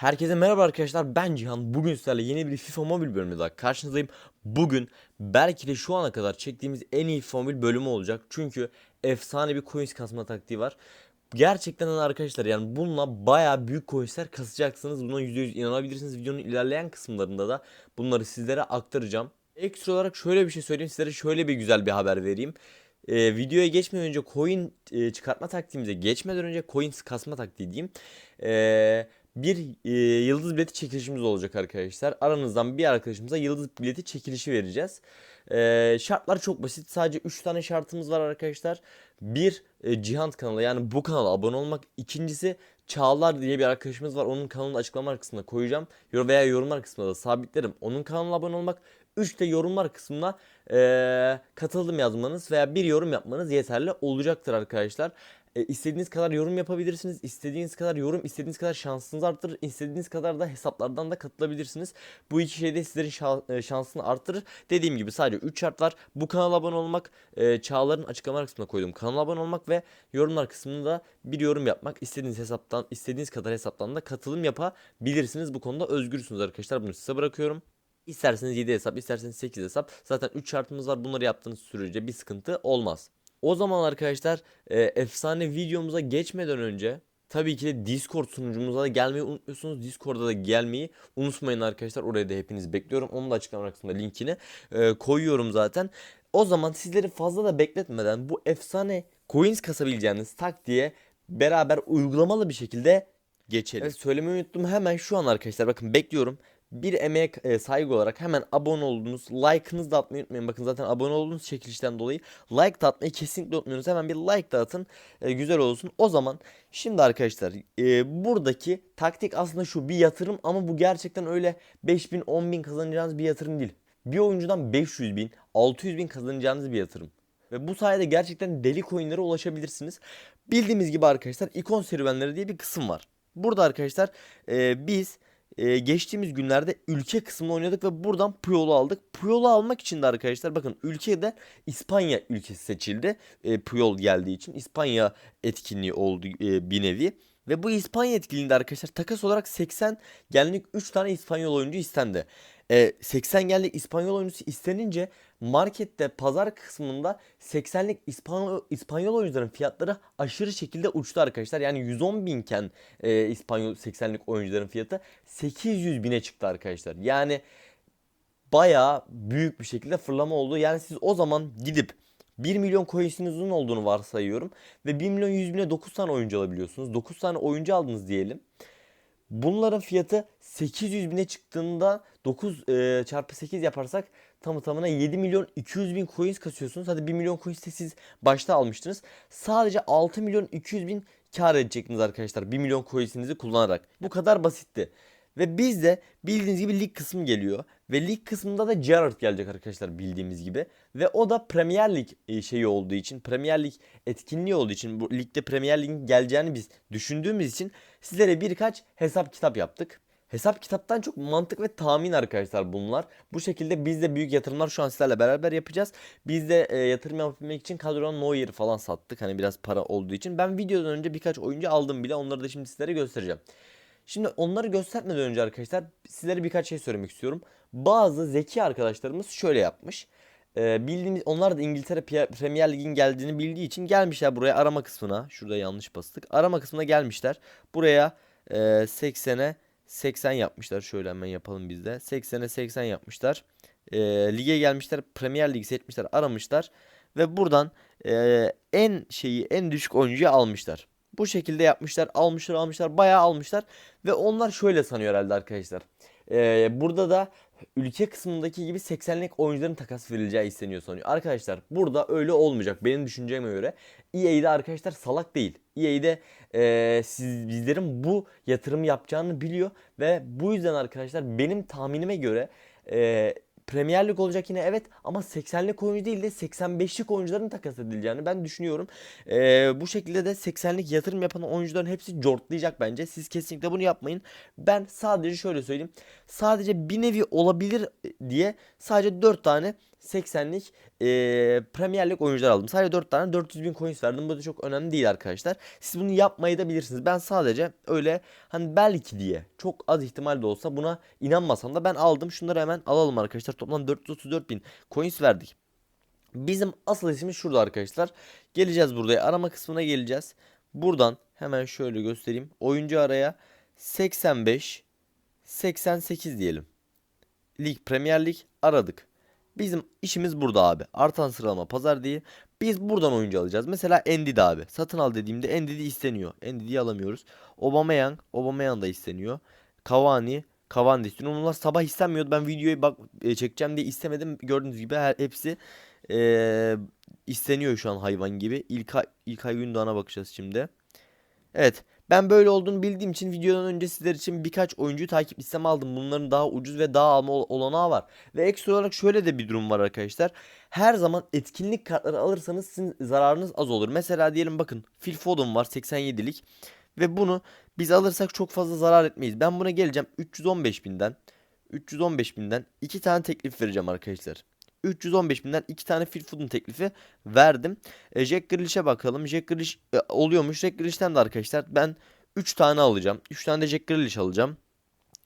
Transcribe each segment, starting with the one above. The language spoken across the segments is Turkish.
Herkese merhaba arkadaşlar ben Cihan. Bugün sizlerle yeni bir FIFA Mobile bölümü daha karşınızdayım. Bugün belki de şu ana kadar çektiğimiz en iyi FIFA Mobile bölümü olacak. Çünkü efsane bir coins kasma taktiği var. Gerçekten arkadaşlar yani bununla baya büyük coinsler kasacaksınız. Buna %100 inanabilirsiniz videonun ilerleyen kısımlarında da. Bunları sizlere aktaracağım. Ekstra olarak şöyle bir şey söyleyeyim sizlere şöyle bir güzel bir haber vereyim. E, videoya geçmeden önce coin e, çıkartma taktiğimize geçmeden önce coin kasma taktiği diyeyim. E, bir e, yıldız bileti çekilişimiz olacak arkadaşlar. Aranızdan bir arkadaşımıza yıldız bileti çekilişi vereceğiz. E, şartlar çok basit. Sadece 3 tane şartımız var arkadaşlar. Bir e, Cihan kanalı yani bu kanala abone olmak. İkincisi Çağlar diye bir arkadaşımız var. Onun kanalını açıklama kısmına koyacağım. Veya yorumlar kısmına da sabitlerim. Onun kanalına abone olmak. 3 de yorumlar kısmına eee katıldım yazmanız veya bir yorum yapmanız yeterli olacaktır arkadaşlar. E, istediğiniz kadar yorum yapabilirsiniz. İstediğiniz kadar yorum, istediğiniz kadar şansınızı arttırır. istediğiniz kadar da hesaplardan da katılabilirsiniz. Bu iki şey de sizlerin e, şansını arttırır. Dediğim gibi sadece 3 şart var. Bu kanala abone olmak, e, Çağlar'ın açıklamalar kısmına koyduğum kanala abone olmak ve yorumlar kısmında bir yorum yapmak. istediğiniz hesaptan, istediğiniz kadar hesaptan da katılım yapabilirsiniz. Bu konuda özgürsünüz arkadaşlar. Bunu size bırakıyorum. İsterseniz 7 hesap, isterseniz 8 hesap. Zaten 3 şartımız var. Bunları yaptığınız sürece bir sıkıntı olmaz. O zaman arkadaşlar e, efsane videomuza geçmeden önce tabii ki de Discord sunucumuza da gelmeyi unutmuyorsunuz. Discord'a da gelmeyi unutmayın arkadaşlar. Oraya da hepiniz bekliyorum. Onu da açıklama kısmında linkini e, koyuyorum zaten. O zaman sizleri fazla da bekletmeden bu efsane coins kasabileceğiniz taktiğe beraber uygulamalı bir şekilde geçelim. Evet, söylemeyi unuttum. Hemen şu an arkadaşlar bakın bekliyorum. Bir emeğe e, saygı olarak hemen abone oldunuz. Like'ınızı da atmayı unutmayın. Bakın zaten abone olduğunuz çekilişten dolayı like da atmayı kesinlikle unutmuyorsunuz. Hemen bir like da atın. E, güzel olsun. O zaman şimdi arkadaşlar e, buradaki taktik aslında şu bir yatırım ama bu gerçekten öyle 5000 10000 kazanacağınız bir yatırım değil. Bir oyuncudan 500 bin 600 bin kazanacağınız bir yatırım. Ve bu sayede gerçekten deli coinlere ulaşabilirsiniz. Bildiğimiz gibi arkadaşlar ikon serüvenleri diye bir kısım var. Burada arkadaşlar e, biz e, geçtiğimiz günlerde ülke kısmını oynadık ve buradan Puyol'u aldık. Puyol'u almak için de arkadaşlar bakın ülkede İspanya ülkesi seçildi. E, Puyol geldiği için İspanya etkinliği oldu e, bir nevi. Ve bu İspanya etkinliğinde arkadaşlar takas olarak 80 genlik 3 tane İspanyol oyuncu istendi. E, 80 genlik İspanyol oyuncusu istenince markette pazar kısmında 80'lik İspanyol, İspanyol oyuncuların fiyatları aşırı şekilde uçtu arkadaşlar. Yani 110 binken e, İspanyol 80'lik oyuncuların fiyatı 800 bine çıktı arkadaşlar. Yani bayağı büyük bir şekilde fırlama oldu. Yani siz o zaman gidip 1 milyon coin'inizin olduğunu varsayıyorum. Ve 1 milyon 100 bine 9 tane oyuncu alabiliyorsunuz. 9 tane oyuncu aldınız diyelim. Bunların fiyatı 800 bine çıktığında 9 e, çarpı 8 yaparsak tamı tamına 7 milyon 200 bin coins kasıyorsunuz. Hadi 1 milyon coins de siz başta almıştınız. Sadece 6 milyon 200 bin kar edecektiniz arkadaşlar 1 milyon coinsinizi kullanarak. Bu kadar basitti. Ve bizde bildiğiniz gibi lig kısmı geliyor. Ve lig kısmında da Gerrard gelecek arkadaşlar bildiğimiz gibi. Ve o da Premier Lig e, şeyi olduğu için, Premier Lig etkinliği olduğu için, bu ligde Premier Lig'in geleceğini biz düşündüğümüz için sizlere birkaç hesap kitap yaptık. Hesap kitaptan çok mantık ve tahmin arkadaşlar bunlar. Bu şekilde biz de büyük yatırımlar şu an sizlerle beraber yapacağız. Biz de e, yatırım yapabilmek için kadrodan Neuer'i falan sattık. Hani biraz para olduğu için. Ben videodan önce birkaç oyuncu aldım bile. Onları da şimdi sizlere göstereceğim. Şimdi onları göstermeden önce arkadaşlar sizlere birkaç şey söylemek istiyorum. Bazı zeki arkadaşlarımız şöyle yapmış. Ee, bildiğimiz onlar da İngiltere Premier Lig'in geldiğini bildiği için gelmişler buraya arama kısmına. Şurada yanlış bastık. Arama kısmına gelmişler. Buraya e, 80'e 80 yapmışlar. Şöyle hemen yapalım biz de. 80'e 80 yapmışlar. E, lige gelmişler. Premier Lig seçmişler. Aramışlar. Ve buradan e, en şeyi en düşük oyuncuyu almışlar. Bu şekilde yapmışlar. Almışlar almışlar. Bayağı almışlar. Ve onlar şöyle sanıyor herhalde arkadaşlar. E, burada da ülke kısmındaki gibi 80'lik oyuncuların takas verileceği isteniyor sanıyor. Arkadaşlar burada öyle olmayacak benim düşünceme göre. EA'de arkadaşlar salak değil. EA'de e, siz, bizlerin bu yatırım yapacağını biliyor ve bu yüzden arkadaşlar benim tahminime göre e, Premier Lig olacak yine evet ama 80'lik oyuncu değil de 85'lik oyuncuların takas edileceğini ben düşünüyorum. Ee, bu şekilde de 80'lik yatırım yapan oyuncuların hepsi cortlayacak bence. Siz kesinlikle bunu yapmayın. Ben sadece şöyle söyleyeyim. Sadece bir nevi olabilir diye sadece 4 tane 80'lik e, Premier Lig oyuncular aldım. Sadece 4 tane 400 bin coins verdim. Bu da çok önemli değil arkadaşlar. Siz bunu yapmayı da bilirsiniz. Ben sadece öyle hani belki diye çok az ihtimal de olsa buna inanmasam da ben aldım. Şunları hemen alalım arkadaşlar. Toplam 434 bin coins verdik. Bizim asıl ismimiz şurada arkadaşlar. Geleceğiz buraya. Arama kısmına geleceğiz. Buradan hemen şöyle göstereyim. Oyuncu araya 85 88 diyelim. Lig Premier Lig aradık. Bizim işimiz burada abi. Artan sıralama pazar diye. Biz buradan oyuncu alacağız. Mesela Endidi abi. Satın al dediğimde Endidi isteniyor. Endidi'yi alamıyoruz. Aubameyang. Aubameyang da isteniyor. Cavani. Cavani de isteniyor. Bunlar sabah istenmiyordu. Ben videoyu bak e, çekeceğim diye istemedim. Gördüğünüz gibi her, hepsi e, isteniyor şu an hayvan gibi. İlkay, İlkay Gündoğan'a bakacağız şimdi. Evet. Ben böyle olduğunu bildiğim için videodan önce sizler için birkaç oyuncuyu takip listeme aldım. Bunların daha ucuz ve daha alma ol- olanağı var. Ve ekstra olarak şöyle de bir durum var arkadaşlar. Her zaman etkinlik kartları alırsanız sizin zararınız az olur. Mesela diyelim bakın Phil Foden var 87'lik. Ve bunu biz alırsak çok fazla zarar etmeyiz. Ben buna geleceğim 315 binden. 315 binden 2 tane teklif vereceğim arkadaşlar. 315 binden 2 tane Phil Foden teklifi verdim. E, Jack Grealish'e bakalım. Jack Grealish e, oluyormuş. Jack Grealish'ten de arkadaşlar ben 3 tane alacağım. 3 tane de Jack Grealish alacağım.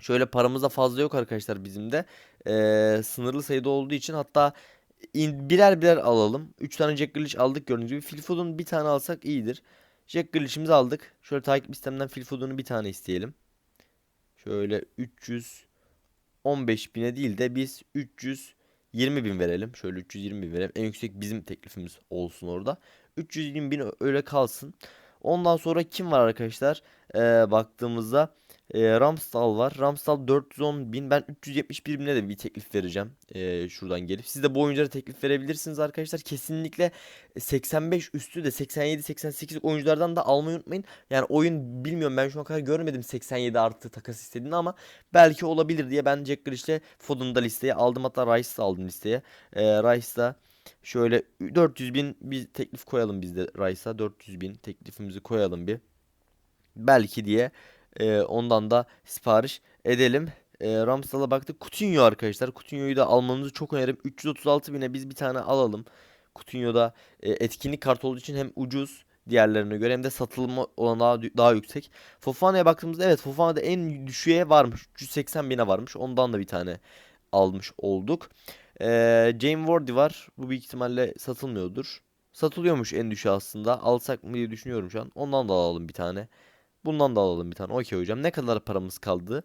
Şöyle paramız da fazla yok arkadaşlar bizim de. E, sınırlı sayıda olduğu için hatta in- birer birer alalım. 3 tane Jack Grealish aldık gördüğünüz gibi. Phil Foden bir tane alsak iyidir. Jack Grealish'imizi aldık. Şöyle takip listemden Phil Foden'u bir tane isteyelim. Şöyle 315 bine değil de biz 320 bin verelim. Şöyle 320 bin verelim. En yüksek bizim teklifimiz olsun orada. 320 bin öyle kalsın. Ondan sonra kim var arkadaşlar? Ee, baktığımızda e, Ramsdal var. Ramsdal 410 bin. Ben 371 bine de bir teklif vereceğim. Ee, şuradan gelip. Siz de bu oyunculara teklif verebilirsiniz arkadaşlar. Kesinlikle 85 üstü de 87-88 oyunculardan da almayı unutmayın. Yani oyun bilmiyorum ben şu ana kadar görmedim 87 artı takas istediğini ama belki olabilir diye ben Jack Grealish'le Foden'ı da listeye aldım. Hatta Rice'ı aldım listeye. Ee, Rice'da şöyle 400 bin bir teklif koyalım biz de Rice'a. 400 bin teklifimizi koyalım bir. Belki diye e, ondan da sipariş edelim. E, Ramsdale'a baktık. Coutinho arkadaşlar. Coutinho'yu da almanızı çok öneririm. 336 bine biz bir tane alalım. Coutinho'da e, etkinlik kartı olduğu için hem ucuz diğerlerine göre hem de satılma olanağı daha yüksek. Fofana'ya baktığımızda evet Fofana'da en düşüğe varmış. 380 bine varmış. Ondan da bir tane almış olduk. Ee, James Wardy var. Bu büyük ihtimalle satılmıyordur. Satılıyormuş en düşüğü aslında. Alsak mı diye düşünüyorum şu an. Ondan da alalım bir tane. Bundan da alalım bir tane. Okey hocam. Ne kadar paramız kaldı?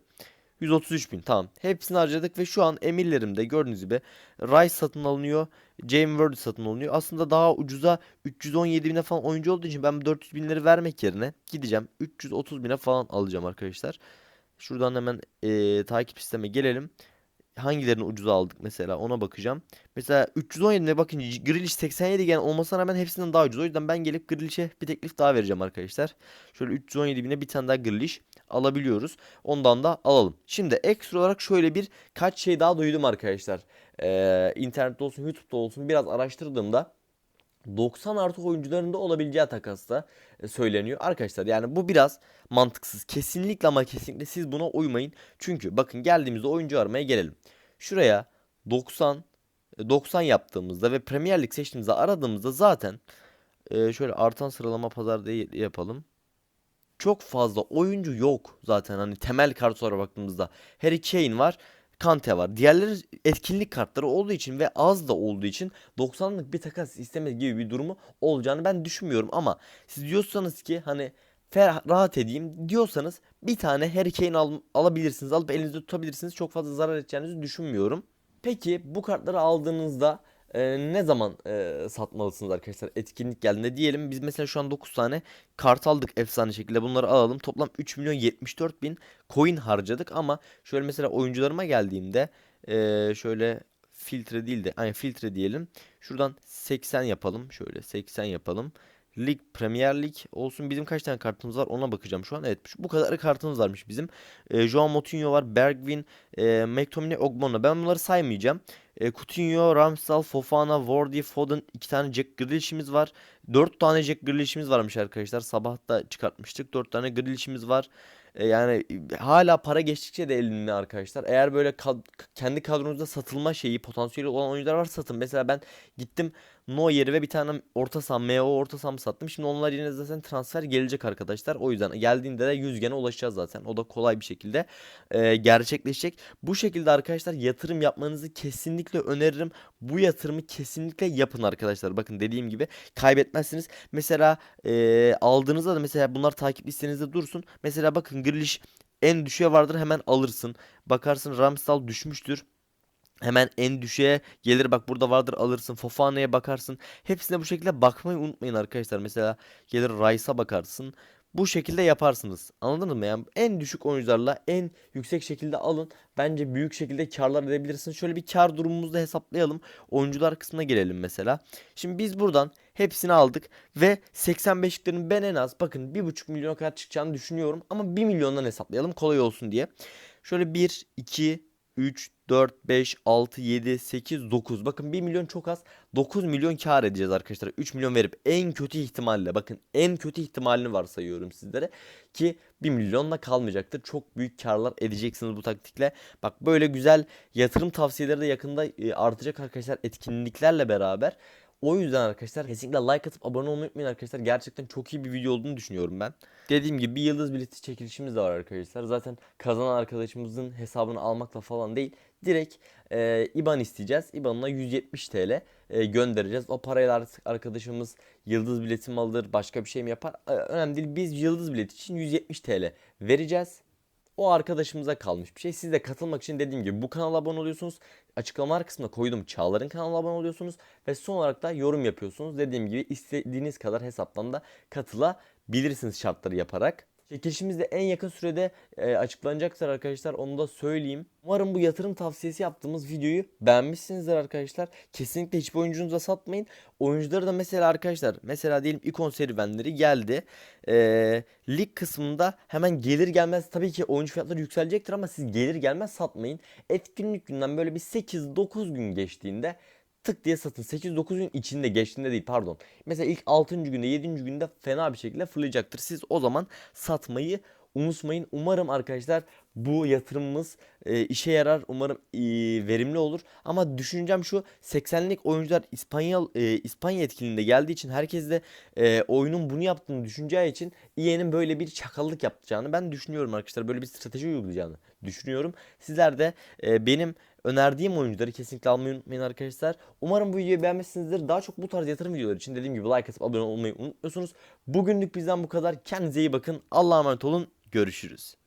133 bin. Tamam. Hepsini harcadık ve şu an emirlerimde gördüğünüz gibi Rice satın alınıyor. James Wardy satın alınıyor. Aslında daha ucuza 317 bine falan oyuncu olduğu için ben bu 400 binleri vermek yerine gideceğim. 330 bine falan alacağım arkadaşlar. Şuradan hemen eee, takip sisteme gelelim. Hangilerini ucuza aldık mesela ona bakacağım. Mesela 317'ne bakın Grealish 87 gen olmasına rağmen hepsinden daha ucuz. O yüzden ben gelip Grealish'e bir teklif daha vereceğim arkadaşlar. Şöyle 317 bine bir tane daha Grealish alabiliyoruz. Ondan da alalım. Şimdi ekstra olarak şöyle bir kaç şey daha duydum arkadaşlar. Ee, internette olsun YouTube'da olsun biraz araştırdığımda 90 artı oyuncularında olabileceği takasta e, söyleniyor. Arkadaşlar yani bu biraz mantıksız. Kesinlikle ama kesinlikle siz buna uymayın. Çünkü bakın geldiğimizde oyuncu aramaya gelelim. Şuraya 90 e, 90 yaptığımızda ve Premier Lig seçtiğimizde aradığımızda zaten e, şöyle artan sıralama pazarda yapalım. Çok fazla oyuncu yok zaten hani temel kartlara baktığımızda. Harry Kane var. Kante var. Diğerleri etkinlik kartları olduğu için ve az da olduğu için 90'lık bir takas isteme gibi bir durumu olacağını ben düşünmüyorum ama siz diyorsanız ki hani fer rahat edeyim diyorsanız bir tane Harry Kane al- alabilirsiniz. Alıp elinizde tutabilirsiniz. Çok fazla zarar edeceğinizi düşünmüyorum. Peki bu kartları aldığınızda e, ne zaman e, satmalısınız arkadaşlar? Etkinlik geldiğinde diyelim biz mesela şu an 9 tane kart aldık efsane şekilde. Bunları alalım. Toplam 3 milyon 74 bin coin harcadık ama şöyle mesela oyuncularıma geldiğimde e, şöyle filtre değil de hani filtre diyelim. Şuradan 80 yapalım. Şöyle 80 yapalım Lig Premier Lig olsun bizim kaç tane kartımız var ona bakacağım şu an evet bu kadar kartımız varmış bizim e, Joao Moutinho var Bergwijn e, McTominay Ogbonna ben bunları saymayacağım e, Coutinho, Ramsdale, Fofana, Wardy, Foden, iki tane Jack Grealish'imiz var. Dört tane Jack Grealish'imiz varmış arkadaşlar. Sabah da çıkartmıştık. Dört tane Grealish'imiz var. E, yani e, hala para geçtikçe de eline arkadaşlar. Eğer böyle kad- kendi kadronuzda satılma şeyi potansiyeli olan oyuncular var satın. Mesela ben gittim Neuer'i ve bir tane orta saha MO orta sahamı sattım. Şimdi onlar yerine zaten transfer gelecek arkadaşlar. O yüzden geldiğinde de 100 gene ulaşacağız zaten. O da kolay bir şekilde e, gerçekleşecek. Bu şekilde arkadaşlar yatırım yapmanızı kesinlikle öneririm. Bu yatırımı kesinlikle yapın arkadaşlar. Bakın dediğim gibi kaybetmezsiniz. Mesela e, aldığınızda da mesela bunlar takip listenizde dursun. Mesela bakın Grealish en düşüğe vardır hemen alırsın. Bakarsın Ramsdale düşmüştür. Hemen en düşüğe gelir bak burada vardır alırsın. Fofana'ya bakarsın. Hepsine bu şekilde bakmayı unutmayın arkadaşlar. Mesela gelir Rice'a bakarsın. Bu şekilde yaparsınız. Anladınız mı? Yani en düşük oyuncularla en yüksek şekilde alın. Bence büyük şekilde karlar edebilirsiniz. Şöyle bir kar durumumuzu da hesaplayalım. Oyuncular kısmına gelelim mesela. Şimdi biz buradan hepsini aldık ve 85'liklerin ben en az bakın 1,5 milyona kadar çıkacağını düşünüyorum. Ama 1 milyondan hesaplayalım kolay olsun diye. Şöyle 1, 2, 3, 4, 5, 6, 7, 8, 9. Bakın 1 milyon çok az. 9 milyon kar edeceğiz arkadaşlar. 3 milyon verip en kötü ihtimalle bakın en kötü ihtimalini varsayıyorum sizlere. Ki 1 milyonla kalmayacaktır. Çok büyük karlar edeceksiniz bu taktikle. Bak böyle güzel yatırım tavsiyeleri de yakında e, artacak arkadaşlar etkinliklerle beraber. O yüzden arkadaşlar kesinlikle like atıp abone olmayı unutmayın arkadaşlar. Gerçekten çok iyi bir video olduğunu düşünüyorum ben. Dediğim gibi bir yıldız bileti çekilişimiz de var arkadaşlar. Zaten kazanan arkadaşımızın hesabını almakla falan değil. Direkt e, IBAN isteyeceğiz. IBAN'ına 170 TL e, göndereceğiz. O parayla artık arkadaşımız yıldız bileti mi alır başka bir şey mi yapar? E, önemli değil. Biz yıldız bileti için 170 TL vereceğiz. O arkadaşımıza kalmış bir şey. Siz de katılmak için dediğim gibi bu kanala abone oluyorsunuz. Açıklamalar kısmına koydum Çağlar'ın kanalına abone oluyorsunuz. Ve son olarak da yorum yapıyorsunuz. Dediğim gibi istediğiniz kadar hesaptan da katılabilirsiniz şartları yaparak. Çekilişimiz de en yakın sürede e, açıklanacaktır arkadaşlar. Onu da söyleyeyim. Umarım bu yatırım tavsiyesi yaptığımız videoyu beğenmişsinizdir arkadaşlar. Kesinlikle hiçbir oyuncunuza satmayın. Oyuncuları da mesela arkadaşlar mesela diyelim ikon serüvenleri geldi. E, lig kısmında hemen gelir gelmez tabii ki oyuncu fiyatları yükselecektir ama siz gelir gelmez satmayın. Etkinlik günden böyle bir 8-9 gün geçtiğinde tık diye satın. 8-9 gün içinde geçtiğinde değil pardon. Mesela ilk 6. günde 7. günde fena bir şekilde fırlayacaktır. Siz o zaman satmayı unutmayın. Umarım arkadaşlar bu yatırımımız e, işe yarar. Umarım e, verimli olur. Ama düşüncem şu 80'lik oyuncular İspanyol e, İspanya etkinliğinde geldiği için herkes de e, oyunun bunu yaptığını düşüneceği için EA'nin böyle bir çakallık yapacağını ben düşünüyorum arkadaşlar. Böyle bir strateji uygulayacağını düşünüyorum. Sizler de e, benim önerdiğim oyuncuları kesinlikle almayı unutmayın arkadaşlar. Umarım bu videoyu beğenmişsinizdir. Daha çok bu tarz yatırım videoları için dediğim gibi like atıp abone olmayı unutmuyorsunuz. Bugünlük bizden bu kadar. Kendinize iyi bakın. Allah'a emanet olun. Görüşürüz.